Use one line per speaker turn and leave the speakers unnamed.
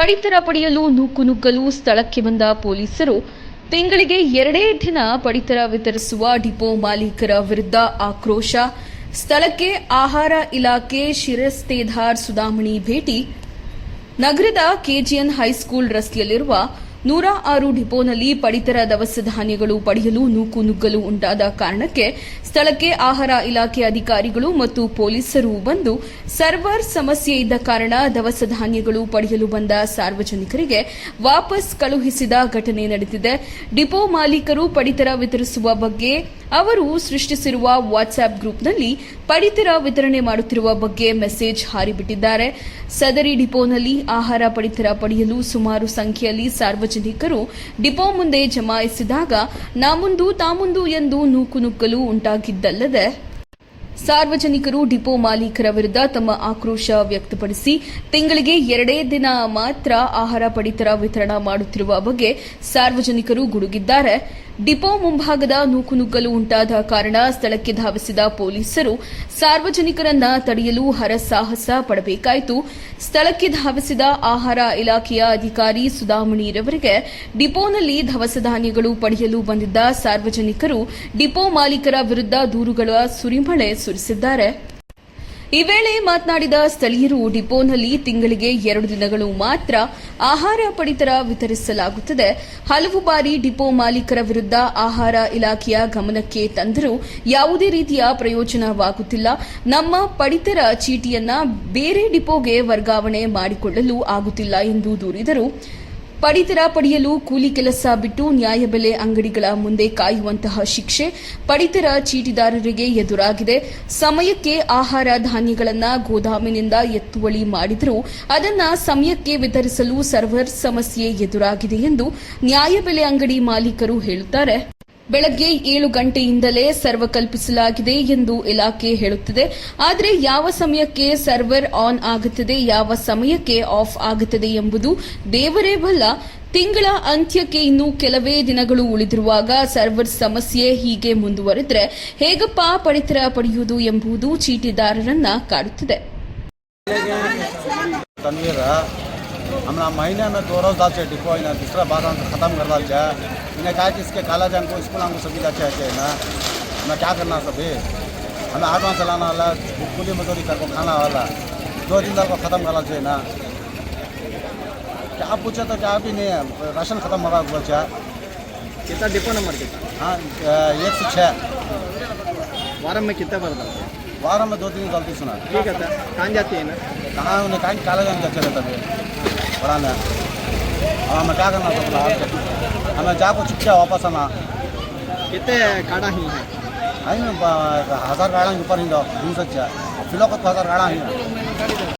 ಪಡಿತರ ಪಡೆಯಲು ನೂಕು ನುಗ್ಗಲು ಸ್ಥಳಕ್ಕೆ ಬಂದ ಪೊಲೀಸರು ತಿಂಗಳಿಗೆ ಎರಡೇ ದಿನ ಪಡಿತರ ವಿತರಿಸುವ ಡಿಪೋ ಮಾಲೀಕರ ವಿರುದ್ಧ ಆಕ್ರೋಶ. ಸ್ಥಳಕ್ಕೆ ಆಹಾರ ಇಲಾಖೆ ಶಿರಸ್ತೇಧಾರ್ ಸುಧಾಮಣಿ ಭೇಟಿ. ನಗರದ ಕೆಜಿಎನ್ ಹೈಸ್ಕೂಲ್ ರಸ್ತೆಯಲ್ಲಿರುವ ನೂರ ಆರು ಡಿಪೋನಲ್ಲಿ ಪಡಿತರ ದವಸ ಧಾನ್ಯಗಳು ಪಡೆಯಲು ನೂಕು ನುಗ್ಗಲು ಉಂಟಾದ ಕಾರಣಕ್ಕೆ ಸ್ಥಳಕ್ಕೆ ಆಹಾರ ಇಲಾಖೆ ಅಧಿಕಾರಿಗಳು ಮತ್ತು ಪೊಲೀಸರು ಬಂದು ಸರ್ವರ್ ಸಮಸ್ಯೆ ಇದ್ದ ಕಾರಣ ದವಸ ಧಾನ್ಯಗಳು ಪಡೆಯಲು ಬಂದ ಸಾರ್ವಜನಿಕರಿಗೆ ವಾಪಸ್ ಕಳುಹಿಸಿದ ಘಟನೆ ನಡೆದಿದೆ. ಡಿಪೋ ಮಾಲೀಕರು ಪಡಿತರ ವಿತರಿಸುವ ಬಗ್ಗೆ ಅವರು ಸೃಷ್ಟಿಸಿರುವ ವಾಟ್ಸ್ಆಪ್ ಗ್ರೂಪ್ನಲ್ಲಿ ಪಡಿತರ ವಿತರಣೆ ಮಾಡುತ್ತಿರುವ ಬಗ್ಗೆ ಮೆಸೇಜ್ ಹಾರಿಬಿಟ್ಟಿದ್ದಾರೆ. ಸದರಿ ಡಿಪೋನಲ್ಲಿ ಆಹಾರ ಪಡಿತರ ಪಡೆಯಲು ಸುಮಾರು ಸಂಖ್ಯೆಯಲ್ಲಿ ಸಾರ್ವಜನಿಕರು ಡಿಪೋ ಮುಂದೆ ಜಮಾಯಿಸಿದಾಗ ನಾಮುಂದು ತಾಮುಂದು ಎಂದು ನೂಕುನುಗ್ಗಲು ಉಂಟಾಗಿದ್ದಲ್ಲದೆ ಸಾರ್ವಜನಿಕರು ಡಿಪೋ ಮಾಲೀಕರ ವಿರುದ್ಧ ತಮ್ಮ ಆಕ್ರೋಶ ವ್ಯಕ್ತಪಡಿಸಿ ತಿಂಗಳಿಗೆ ಎರಡೇ ದಿನ ಮಾತ್ರ ಆಹಾರ ಪಡಿತರ ವಿತರಣಾ ಮಾಡುತ್ತಿರುವ ಬಗ್ಗೆ ಸಾರ್ವಜನಿಕರು ಗುಡುಗಿದ್ದಾರೆ. ಡಿಪೋ ಮುಂಭಾಗದ ನೂಕುನುಗ್ಗಲು ಉಂಟಾದ ಕಾರಣ ಸ್ಥಳಕ್ಕೆ ಧಾವಿಸಿದ ಪೊಲೀಸರು ಸಾರ್ವಜನಿಕರನ್ನ ತಡೆಯಲು ಹರಸಾಹಸ ಪಡಬೇಕಾಯಿತು. ಸ್ಥಳಕ್ಕೆ ಧಾವಿಸಿದ ಆಹಾರ ಇಲಾಖೆಯ ಅಧಿಕಾರಿ ಸುಧಾಮಣಿರವರಿಗೆ ಡಿಪೋನಲ್ಲಿ ಧವಸಧಾನ್ಯಗಳು ಪಡೆಯಲು ಬಂದಿದ್ದ ಸಾರ್ವಜನಿಕರು ಡಿಪೋ ಮಾಲೀಕರ ವಿರುದ್ಧ ದೂರುಗಳ ಸುರಿಮಳೆ ಸುರಿಸಿದ್ದಾರೆ. ಈ ವೇಳೆ ಮಾತನಾಡಿದ ಸ್ಥಳೀಯರು ಡಿಪೋನಲ್ಲಿ ತಿಂಗಳಿಗೆ ಎರಡು ದಿನಗಳು ಮಾತ್ರ ಆಹಾರ ಪಡಿತರ ವಿತರಿಸಲಾಗುತ್ತದೆ. ಹಲವು ಬಾರಿ ಡಿಪೋ ಮಾಲೀಕರ ವಿರುದ್ಧ ಆಹಾರ ಇಲಾಖೆಯ ಗಮನಕ್ಕೆ ತಂದರೂ ಯಾವುದೇ ರೀತಿಯ ಪ್ರಯೋಜನವಾಗುತ್ತಿಲ್ಲ. ನಮ್ಮ ಪಡಿತರ ಚೀಟಿಯನ್ನ ಬೇರೆ ಡಿಪೋಗೆ ವರ್ಗಾವಣೆ ಮಾಡಿಕೊಳ್ಳಲು ಆಗುತ್ತಿಲ್ಲ ಎಂದು ದೂರಿದರು. ಪಡಿತರ ಪಡೆಯಲು ಕೂಲಿ ಕೆಲಸ ಬಿಟ್ಟು ನ್ಯಾಯಬೆಲೆ ಅಂಗಡಿಗಳ ಮುಂದೆ ಕಾಯುವಂತಹ ಶಿಕ್ಷೆ ಪಡಿತರ ಚೀಟಿದಾರರಿಗೆ ಎದುರಾಗಿದೆ. ಸಮಯಕ್ಕೆ ಆಹಾರ ಧಾನ್ಯಗಳನ್ನು ಗೋದಾಮಿನಿಂದ ಎತ್ತುವಳಿ ಮಾಡಿದರೂ ಅದನ್ನ ಸಮಯಕ್ಕೆ ವಿತರಿಸಲು ಸರ್ವರ್ ಸಮಸ್ಯೆ ಎದುರಾಗಿದೆ ಎಂದು ನ್ಯಾಯಬೆಲೆ ಅಂಗಡಿ ಮಾಲೀಕರು ಹೇಳುತ್ತಾರೆ. ಬೆಳಗ್ಗೆ ಏಳು ಗಂಟೆಯಿಂದಲೇ ಸರ್ವ ಕಲ್ಪಿಸಲಾಗಿದೆ ಎಂದು ಇಲಾಖೆ ಹೇಳುತ್ತಿದೆ. ಆದರೆ ಯಾವ ಸಮಯಕ್ಕೆ ಸರ್ವರ್ ಆನ್ ಆಗುತ್ತದೆ, ಯಾವ ಸಮಯಕ್ಕೆ ಆಫ್ ಆಗುತ್ತದೆ ಎಂಬುದು ದೇವರೇ ಬಲ್ಲ. ತಿಂಗಳ ಅಂತ್ಯಕ್ಕೆ ಇನ್ನು ಕೆಲವೇ ದಿನಗಳು ಉಳಿದಿರುವಾಗ ಸರ್ವರ್ ಸಮಸ್ಯೆ ಹೀಗೆ ಮುಂದುವರೆದರೆ ಹೇಗಪ್ಪ ಪಡಿತರ ಪಡೆಯುವುದು ಎಂಬುದು ಚೀಟಿದಾರರನ್ನ ಕಾಡುತ್ತಿದೆ.
हमारा महीने में दो रोज डाल डिपो है ना दूसरा बार हम खत्म कर डाल जाए इन्हें कहा कि इसके काला जान को स्कूल हमको सभी जाते हैं ना। हमें क्या करना सभी? हमें आठवां चलाना वाला कुली मजदूरी करके खाना वाला दो दिन तक को खत्म करना चाहिए ना। क्या पूछे तो क्या भी नहीं है राशन खत्म हो रहा है बच्चा
कितना डिपो नंबर कितना
हाँ एक से छः
वारम में कितना भरता है
वार में दो दिन गलती सुना।
ठीक है सर कहाँ जाती है ना?
कहाँ उन्हें कहीं काला जान क्या चले तभी? पढ़ाना। और हमें क्या करना है हमें जाकर चुपचाप वापस आना?
कितने गाड़ा ही है?
आई में हज़ार गाड़ा ऊपर ही जाओ घूम सकते फ़िलहाल को तो हज़ार गाड़ा ही।